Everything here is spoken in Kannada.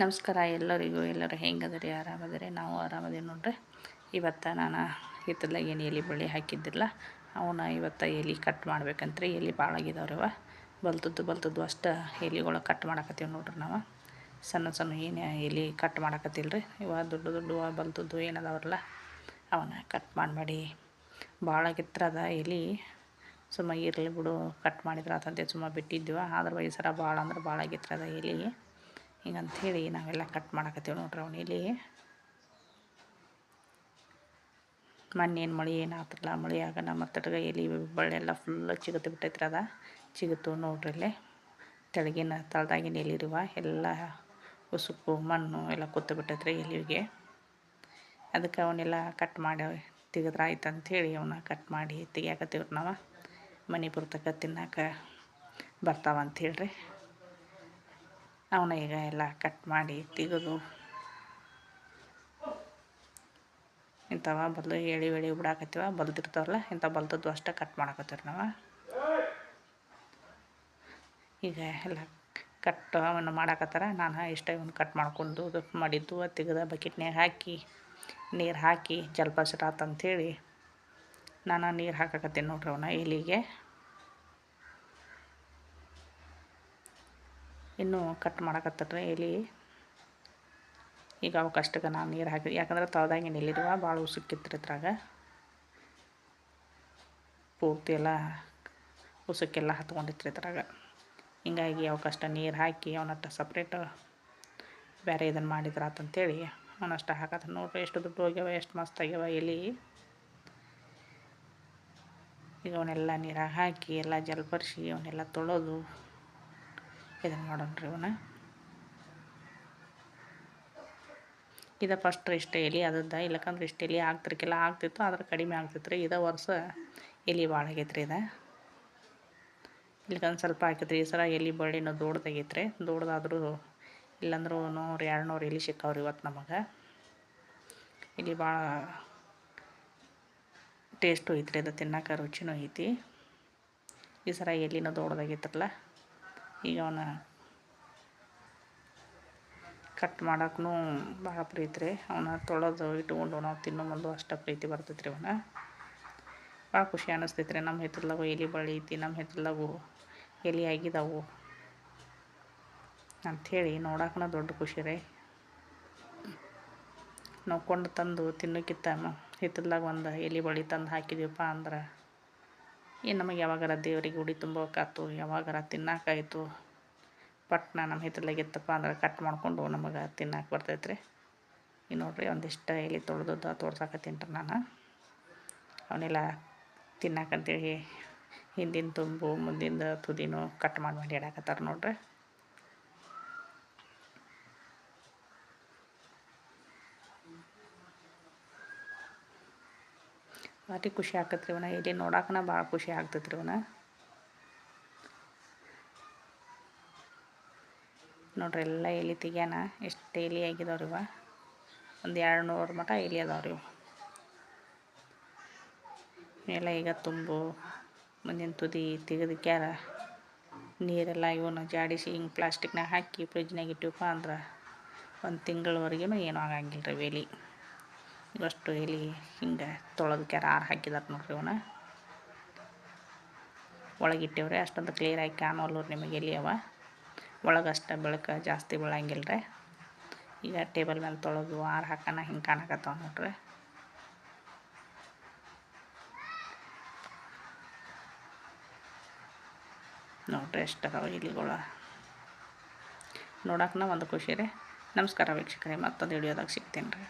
ನಮಸ್ಕಾರ ಎಲ್ಲರಿಗೂ, ಎಲ್ಲರೂ ಹೆಂಗದ್ರಿ ಆರಾಮದ್ರಿ ನಾವು ಆರಾಮದೇವಿ ನೋಡ್ರಿ. ಇವತ್ತು ನಾನು ಹಿತ್ತಲಾಗ ಏನು ಎಲೆ ಬಳ್ಳಿ ಹಾಕಿದ್ದಿಲ್ಲ. ಅವನ್ನ ಇವತ್ತು ಎಲೆ ಕಟ್ ಮಾಡ್ಬೇಕಂತ್ರಿ. ಎಲೆ ಭಾಳ ಆಗಿದಾವ್ರಿವ ಬಲ್ತದ್ದು ಬಲ್ತದ್ದು ಅಷ್ಟು ಎಲೆಗಳು ಕಟ್ ಮಾಡಕತ್ತೀವಿ ನೋಡ್ರಿ ನಾವು. ಸಣ್ಣ ಸಣ್ಣ ಏನು ಎಲೆ ಕಟ್ ಮಾಡಕತ್ತಿಲ್ಲ ರೀ ಇವ ದೊಡ್ಡ ದೊಡ್ಡ ಬಲ್ತದ್ದು ಏನದಾವ್ರಲ್ಲ, ಅವನ್ನ ಕಟ್ ಮಾಡಿ ಭಾಳ ಆಗಿತ್ರದ ಎಲೆ. ಸುಮ್ಮ ಇರಲಿ ಬಿಡು ಕಟ್ ಮಾಡಿದ್ರೆ ಆತಂತೆ. ಸುಮ್ಮ ಬಿಟ್ಟಿದ್ವಿ ಆದ್ರೆ ಈ ಸರ ಭಾಳ ಅಂದ್ರೆ ಭಾಳ ಗಿತ್ರದ ಎಲೆ. ಹಿಂಗಂಥೇಳಿ ನಾವೆಲ್ಲ ಕಟ್ ಮಾಡಕತ್ತೀವಿ ನೋಡ್ರಿ ಅವನಿಲಿ. ಎಲೆ ಮಳಿ ಮಳೆ ಆಗ ನಮ್ಮ ತಟಗ ಎಲೆ ಬಳ್ಳೆಲ್ಲ ಫುಲ್ ಚಿಗುತ್ತು ಬಿಟ್ಟೈತ್ರಿ ಅದ. ಚಿಗುತ್ತು ನೋಡ್ರಿ ಇಲ್ಲಿ. ತೆಳಗಿನ ತಳದಾಗಿನ ಎಲಿರುವ ಎಲ್ಲ ಉಸುಕು, ಮಣ್ಣು ಎಲ್ಲ ಕೂತು ಬಿಟ್ಟೈತ್ರಿ ಎಲಿಗೆ. ಅದಕ್ಕೆ ಅವನ್ನೆಲ್ಲ ಕಟ್ ಮಾಡಿ ತೆಗೆದ್ರೆ ಆಯ್ತು ಅಂಥೇಳಿ ಅವನ್ನ ಕಟ್ ಮಾಡಿ ತೆಗಿಯಾಕತ್ತೀವ್ರಿ ನಾವು. ಮನೆ ಬರ್ತಕ್ಕ ತಿನ್ನಕ್ಕೆ ಬರ್ತಾವ ಅಂಥೇಳ್ರಿ ಅವನ್ನ ಈಗ ಎಲ್ಲ ಕಟ್ ಮಾಡಿ ತೆಗೆದು ಇಂಥವ ಬಲ್ದು ಎಳಿ ಎಳಿ ಬಿಡಾಕತ್ತೀವ, ಬಲ್ದಿರ್ತಾವಲ್ಲ, ಇಂಥ ಬಲ್ದದ್ದು ಅಷ್ಟೇ ಕಟ್ ಮಾಡಕತ್ತೀವಿ ನಾವು. ಈಗ ಎಲ್ಲ ಕಟ್ ಅವನ್ನು ಮಾಡಾಕತ್ತಾರ, ನಾನು ಇಷ್ಟೇ ಇವನು ಕಟ್ ಮಾಡ್ಕೊಂಡು ಮಾಡಿದ್ದು ತೆಗೆದ ಬಕೆಟ್ನ್ಯಾಗ ಹಾಕಿ, ನೀರು ಹಾಕಿ ಜಲ್ಪಸಿರಾತ್ ಆತಂಥೇಳಿ ನಾನು ನೀರು ಹಾಕಾಕತ್ತೀನಿ ನೋಡ್ರಿ ಅವನ್ನ ಎಲಿಗೆ. ಇನ್ನೂ ಕಟ್ ಮಾಡಕತ್ತಟ್ರಿ ಎಲೆ. ಈಗ ಅವಕ್ಕಷ್ಟಕ್ಕೆ ನಾನು ನೀರು ಹಾಕಿ, ಯಾಕಂದ್ರೆ ತವದಾಗಿ ನೆಲ್ಲಿರುವ ಭಾಳ ಉಸುಕಿತ್ತು ಇದ್ರಾಗ. ಪೂರ್ತಿ ಎಲ್ಲ ಉಸುಕೆಲ್ಲ ಹತ್ಕೊಂಡಿತ್ತು ಇದ್ರಾಗ. ಹಿಂಗಾಗಿ ಕಷ್ಟ ನೀರು ಹಾಕಿ ಅವನಷ್ಟು ಸಪ್ರೇಟ್ ಬೇರೆ ಇದನ್ನು ಮಾಡಿದ್ರೆ ಆತಂತೇಳಿ ಅವನಷ್ಟು ಹಾಕತ್ತ ನೋಡ್ರಿ ಎಷ್ಟು ದುಡ್ಡು ಹೋಗ್ಯಾವ, ಎಷ್ಟು ಮಸ್ತ್ ಆಗ್ಯಾವ ಎಲೆ. ಈಗ ಅವನ್ನೆಲ್ಲ ನೀರಾಗ ಹಾಕಿ, ಎಲ್ಲ ಜಲ್ಪರಿಸಿ ಅವನ್ನೆಲ್ಲ ತೊಳೆದು ಇದನ್ನು ರೀ ಇವನ್ನ. ಇದು ಫಸ್ಟ್ ಇಷ್ಟ ಎಲೆ ಅದದ್ದು. ಇಲ್ಲಕಂದ್ರೆ ಇಷ್ಟು ಎಲೆ ಆಗ್ತಿರ್ಕಿಲ್ಲ. ಆಗ್ತಿತ್ತು, ಆದ್ರೆ ಕಡಿಮೆ ಆಗ್ತಿತ್ತು ರೀ. ಇದು ವರ್ಷ ಎಲೆ ಭಾಳ ಆಗೈತೆ ರೀ ಇದು. ಇಲ್ಲಕಂದ್ರೆ ಸ್ವಲ್ಪ ಹಾಕಿತ್ರಿ ಈ ಸಲ ಎಲೆ ಬಳ್ಳಿನೂ ದೊಡ್ಡದಾಗೈತೆ ರೀ ದೊಡ್ಡದಾದ್ರೂ ಇಲ್ಲಾಂದ್ರೂ ನೂರು ಎರಡು ನೂರು ಎಲೆ ಸಿಕ್ಕಾವ್ರಿ ಇವತ್ತು ನಮಗೆ. ಇಲ್ಲಿ ಭಾಳ ಟೇಸ್ಟು ಐತ್ರಿ ಅದು ತಿನ್ನೋಕೆ ರುಚಿನೂ ಐತಿ. ಈ ಸರ ಎಲೆನೂ ದೊಡ್ಡದಾಗೈತ್ರಲ್ಲ ಈಗ ಅವನ್ನ ಕಟ್ ಮಾಡೋಕ್ಕೂ ಭಾಳ ಪ್ರೀತಿ ರೀ. ಅವನ್ನ ತೊಳೆದು ಇಟ್ಕೊಂಡು ನಾವು ತಿನ್ನೋ ಮುಂದೆ ಅಷ್ಟು ಪ್ರೀತಿ ಬರ್ತೈತೆ ರೀ ಅವನ. ಭಾಳ ಖುಷಿ ಅನ್ನಿಸ್ತೈತೆ ರೀ ನಮ್ಮ ಹಿತ್ತಲ್ದಾಗು ಎಲೆ ಬಳ್ಳಿ ಐತಿ ನಮ್ಮ ಹೆತ್ರದಾಗು ಎಲೆ ಆಗಿದಾವು ಅಂಥೇಳಿ ನೋಡಕ್ಕೂ ದೊಡ್ಡ ಖುಷಿ ರೀ. ನೋಡ್ಕೊಂಡು ಕೊಂಡು ತಂದು ತಿನ್ನೋಕ್ಕಿಂತ ಹಿತ್ತಲ್ದಾಗ ಒಂದು ಎಲೆ ಬಳ್ಳಿ ತಂದು ಹಾಕಿದೀವಪ್ಪ ಅಂದ್ರೆ ಏನು ನಮಗೆ ಯಾವಾಗಾರ ದೇವ್ರಿಗೆ ಉಡಿ ತುಂಬೋಕ್ಕಾಯ್ತು ಯಾವಾಗಾರ ತಿನ್ನೋಕ್ಕಾಯ್ತು ಪಟ್ನ ನಮ್ಮ ಹಿತ್ತಲಾಗ ಇತ್ತಪ್ಪ ಅಂದ್ರೆ ಕಟ್ ಮಾಡಿಕೊಂಡು ನಮಗೆ ತಿನ್ನಕ್ಕೆ ಬರ್ತೈತೆ ನೋಡ್ರಿ ನೋಡಿರಿ ಒಂದಿಷ್ಟು ಎಲೆ ತೊಳೆದದ್ದು ತೋರ್ಸಕತ್ತೀನಿ ರೀ ನಾನು. ಅವನ್ನೆಲ್ಲ ತಿನ್ನಕ್ಕಂತೇಳಿ ಹಿಂದಿನ ತುಂಬು ಮುಂದಿಂದ ತುದಿನೂ ಕಟ್ ಮಾಡಿ ಮಾಡಿ ಇಡಾಕತ್ತಾರ ನೋಡ್ರಿ. ಭಾರಿ ಖುಷಿ ಆಕತ್ರಿ ಇವನ ಎಲೆ ನೋಡಕ್ಕನ ಭಾಳ ಖುಷಿ ಆಗ್ತೈತ್ರಿ ಇವನ ನೋಡ್ರಿ ಎಲ್ಲ ಎಲೆ ತೆಗ್ಯಾನ. ಎಷ್ಟು ಎಲೆ ಆಗಿದಾವ್ರಿ ಇವ. ಒಂದು ಎರಡು ನೂರು ಮಟ ಎಲೆ ಅದಾವ್ರಿ ಇವು. ಎಲ್ಲ ಈಗ ತುಂಬು. ಮುಂದಿನ ತುದಿ ತೆಗೆದಕ್ಯಾರ. ನೀರೆಲ್ಲ ಇವನ್ನ ಜಾಡಿಸಿ ಹಿಂಗೆ ಪ್ಲಾಸ್ಟಿಕ್ನಾಗ ಹಾಕಿ ಫ್ರಿಜ್ನಾಗ ಇಟ್ಟಿವಪ್ಪ ಅಂದ್ರೆ ಒಂದು ತಿಂಗಳವರೆಗೂ ಏನೂ ಆಗಂಗಿಲ್ಲ ರೀ ಎಲೆ ಇವಷ್ಟು ಎಲೆ ಹಿಂಗೆ ತೊಳೆದು ಕೆರ ಆರು ಹಾಕಿದಾರೆ ನೋಡ್ರಿ ಅವನ. ಒಳಗಿಟ್ಟೇವ್ರಿ, ಅಷ್ಟೊಂದು ಕ್ಲಿಯರಾಗಿ ಕಾಣೋಲ್ಲ ನಿಮಗೆ ಎಲೆ ಅವ. ಒಳಗೆ ಅಷ್ಟು ಬೆಳಕು ಜಾಸ್ತಿ ಬೀಳಂಗಿಲ್ಲ ರೀ ಈಗ ಟೇಬಲ್ ಮೇಲೆ ತೊಳೆದು ಆರು ಹಾಕೋಣ, ಹಿಂಗೆ ಕಾಣಕತ್ತಾವ ನೋಡ್ರಿ. ನೋಡ್ರಿ ಎಷ್ಟು ಅದಾವ ಎಲೆಗಳು ನೋಡಕ್ಕನ ಒಂದು ಖುಷಿ ರೀ. ನಮಸ್ಕಾರ ವೀಕ್ಷಕರೇ, ಮತ್ತೊಂದು ವಿಡಿಯೋದಾಗ ಸಿಗ್ತೀನಿ ರೀ